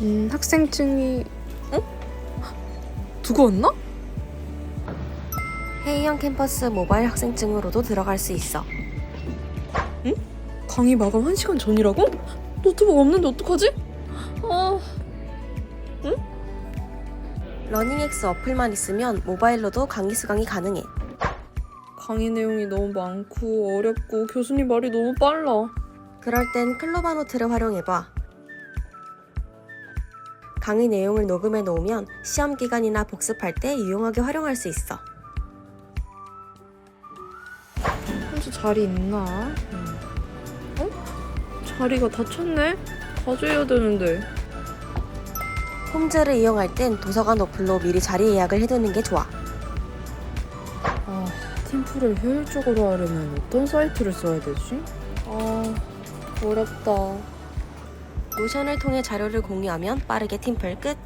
음, 학생증이 어? 두고 왔나? A형 캠퍼스 모바일 학생증으로도 들어갈 수 있어. 강의 마감 1시간 전이라고? 노트북 없는데 어떡하지? 아, 러닝엑스 어플만 있으면 모바일로도 강의 수강이 가능해. 강의 내용이 너무 많고 어렵고 교수님 말이 너무 빨라. 그럴 땐 클로바노트를 활용해봐. 강의 내용을 녹음해 놓으면 시험 기간이나 복습할 때 유용하게 활용할 수 있어. 혼자 자리 있나? 어? 자리가 닫혔네? 가져야 되는데. 홈즈를 이용할 땐 도서관 어플로 미리 자리 예약을 해두는 게 좋아. 아, 팀플을 효율적으로 하려면 어떤 사이트를 써야 되지? 아, 어렵다. 노션을 통해 자료를 공유하면 빠르게 팀플 끝.